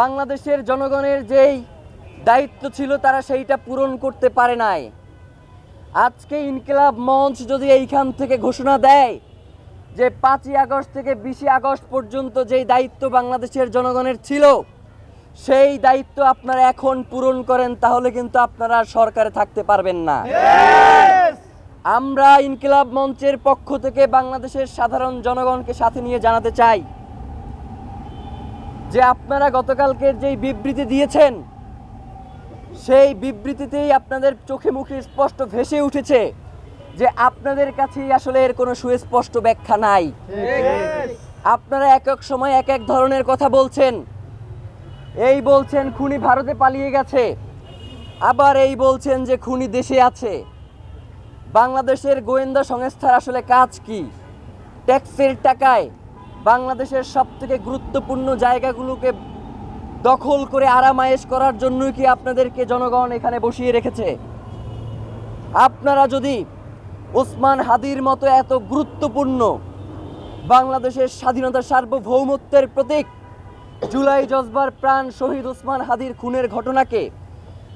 বাংলাদেশের জনগণের যেই দায়িত্ব ছিল তারা সেইটা পূরণ করতে পারে নাই। আজকে ইনকিলাব মঞ্চ যদি এইখান থেকে ঘোষণা দেয় যে পাঁচই আগস্ট থেকে বিশে আগস্ট পর্যন্ত যেই দায়িত্ব বাংলাদেশের জনগণের ছিল সেই দায়িত্ব আপনারা এখন পূরণ করেন তাহলে কিন্তু আপনারা সরকারে থাকতে পারবেন না। আমরা ইনকিলাব মঞ্চের পক্ষ থেকে বাংলাদেশের সাধারণ জনগণকে সাথে নিয়ে জানাতে চাই। যে আপনারা গতকালকের যেই বিবৃতি দিয়েছেন, সেই বিবৃতিতেই আপনাদের চোখে মুখে স্পষ্ট ভেসে উঠেছে যে আপনাদের কাছেই আসলে এর কোনো সুস্পষ্ট ব্যাখ্যা নাই। আপনারা এক এক সময় এক এক ধরনের কথা বলছেন। এই বলছেন, খুনি ভারতে পালিয়ে গেছে। আবার এই বলছেন যে খুনি দেশে আছে। বাংলাদেশের গোয়েন্দা সংস্থার আসলে কাজ কি? ট্যাক্সের টাকায় বাংলাদেশের সব থেকে গুরুত্বপূর্ণ জায়গাগুলোকে দখল করে আরামায়েশ করার জন্যই কি আপনাদেরকে জনগণ এখানে বসিয়ে রেখেছে? আপনারা যদি ওসমান হাদির মতো এত গুরুত্বপূর্ণ বাংলাদেশের স্বাধীনতা সার্বভৌমত্বের প্রতীক জুলাই জজবার প্রাণ শহীদ ওসমান হাদির খুনের ঘটনাকে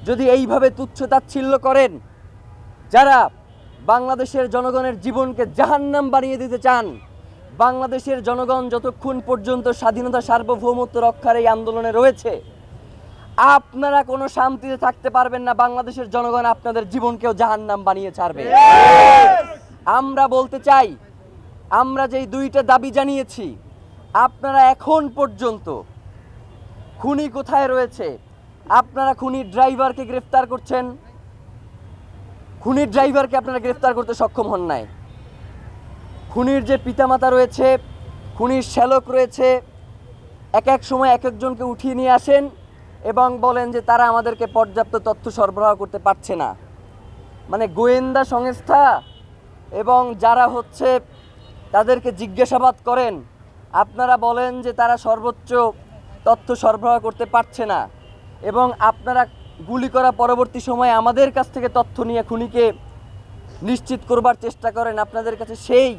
যদি এইভাবে তুচ্ছতাচ্ছিল্য করেন, যারা বাংলাদেশের জনগণের জীবনকে জাহান্নাম বানিয়ে দিতে চান বাংলাদেশের জনগণ যতক্ষণ পর্যন্ত স্বাধীনতা সার্বভৌমত্ব রক্ষার এই আন্দোলনে রয়েছে, আপনারা কোনো শান্তিতে থাকতে পারবেন না। বাংলাদেশের জনগণ আপনাদের জীবনকেও জাহান্নাম বানিয়ে ছাড়বে। আমরা বলতে চাই, আমরা যেই দুইটা দাবি জানিয়েছি, আপনারা এখন পর্যন্ত খুনি কোথায় রয়েছে? আপনারা খুনির ড্রাইভারকে গ্রেফতার করছেন? খুনির ড্রাইভারকে আপনারা গ্রেফতার করতে সক্ষম হন নাই। খুনির যে পিতামাতা রয়েছে, খুনির শ্যালক রয়েছে, এক এক সময় এক একজনকে উঠিয়ে নিয়ে আসেন এবং বলেন যে তারা আমাদেরকে পর্যাপ্ত তথ্য সরবরাহ করতে পারছে না। মানে গোয়েন্দা সংস্থা এবং যারা হচ্ছে তাদেরকে জিজ্ঞাসাবাদ করেন, আপনারা বলেন যে তারা সর্বোচ্চ তথ্য সরবরাহ করতে পারছে না এবং আপনারা গুলি করা পরবর্তী সময়ে আমাদের কাছ থেকে তথ্য নিয়ে খুনিকে নিশ্চিত করবার চেষ্টা করেন, আপনাদের কাছে সেই